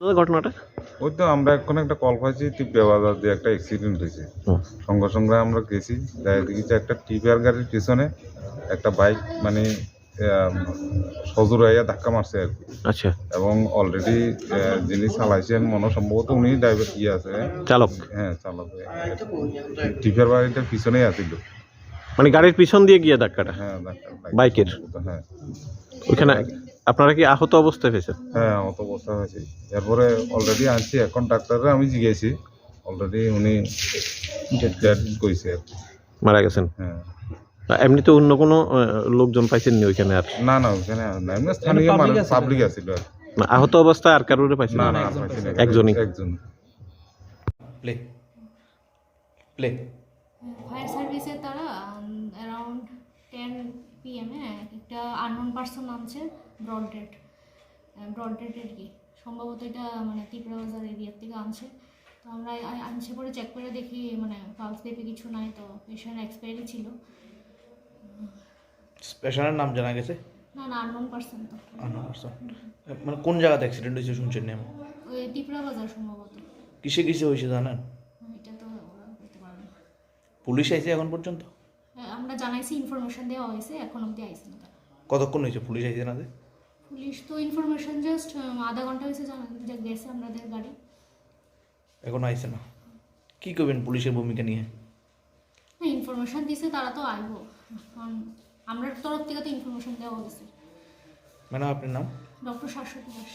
ঘটনাটা? ওই তো আমরা এখন একটা কল পাইছি টিপে বাজার দিয়ে একটা অ্যাক্সিডেন্ট হয়েছে। সঙ্গে সঙ্গে আমরা গেছি যাই দেখি যে একটা টিপার গাড়ির পিছনে একটা বাইক মানে সজুর হইয়া ধাক্কা মারছে আর কি। আচ্ছা। এবং অলরেডি যিনি চালাইছেন মনে সম্ভবত উনি ড্রাইভার ইয়ে আছে। চালক? হ্যাঁ চালক। টিপার বাড়িটার পিছনেই আছিল। মানে গাড়ির পিছন দিয়ে গিয়ে ধাক্কাটা? হ্যাঁ ধাক্কা বাইকের? হ্যাঁ। ওইখানে আপনারা কি আহত অবস্থায় পেয়েছেন? হ্যাঁ অত অবস্থা হয়েছে। এরপরে অলরেডি আনছি এখন ডাক্তাররা আমি জিজ্ঞেসি। অলরেডি উনি ডেড কইছে আর কি। মারা গেছেন? হ্যাঁ। এমনিতে অন্য কোনো আহ, লোকজন পাইছেননি ওইখানে আর? না না ওখানে আর না। এমনি স্থানীয় মানুষ পাবলিক আছিল আর কি। না, আহত অবস্থায় আর কারোরে পাইছেন না না আর পাইছি না। একজনই? একজন। প্লে প্লে ফায়ার সার্ভিসে তারা অ্যারাউন্ড টেন পিএমে একটা আননোন পার্সন নামছে ব্রডডেড আর কি সম্ভবত এটা মানে ত্রিপুরা বাজার এরিয়ার থেকে আনছে। তো আমরা আনছে পরে চেক করে দেখি মানে পালস পেপে কিছু নাই তো পেশেন্ট এক্সপায়ারি ছিল। পেশেন্টের নাম জানা গেছে? না না আননোন পার্সন তো। আনোয়ার পার্সন মানে কোন জায়গাতে অ্যাক্সিডেন্ট হয়েছে শুনছেন না ওই ত্রিপুরা বাজার সম্ভবত। কিসে কিসে হয়েছে জানেন? এটা তো বলতে পারবে। পুলিশ আইছে এখন পর্যন্ত? জানাইছি ইনফরমেশন দেওয়া হয়েছে এখন অবধি আইসি না। কতক্ষণ হয়েছে পুলিশ আইছে না পুলিশ তো ইনফরমেশন জাস্ট আধা ঘণ্টা হয়েছে জানা গেছে আমাদের গাড়ি। এখন আইছে না। কি করবেন পুলিশের ভূমিকা নিয়ে? হ্যাঁ ইনফরমেশন দিছে তারা তো আইব। কারণ আমরা তরফ থেকে তো ইনফরমেশন দেওয়া হয়েছে। ম্যাডাম আপনার নাম? ডক্টর শাশ্বতী দাস।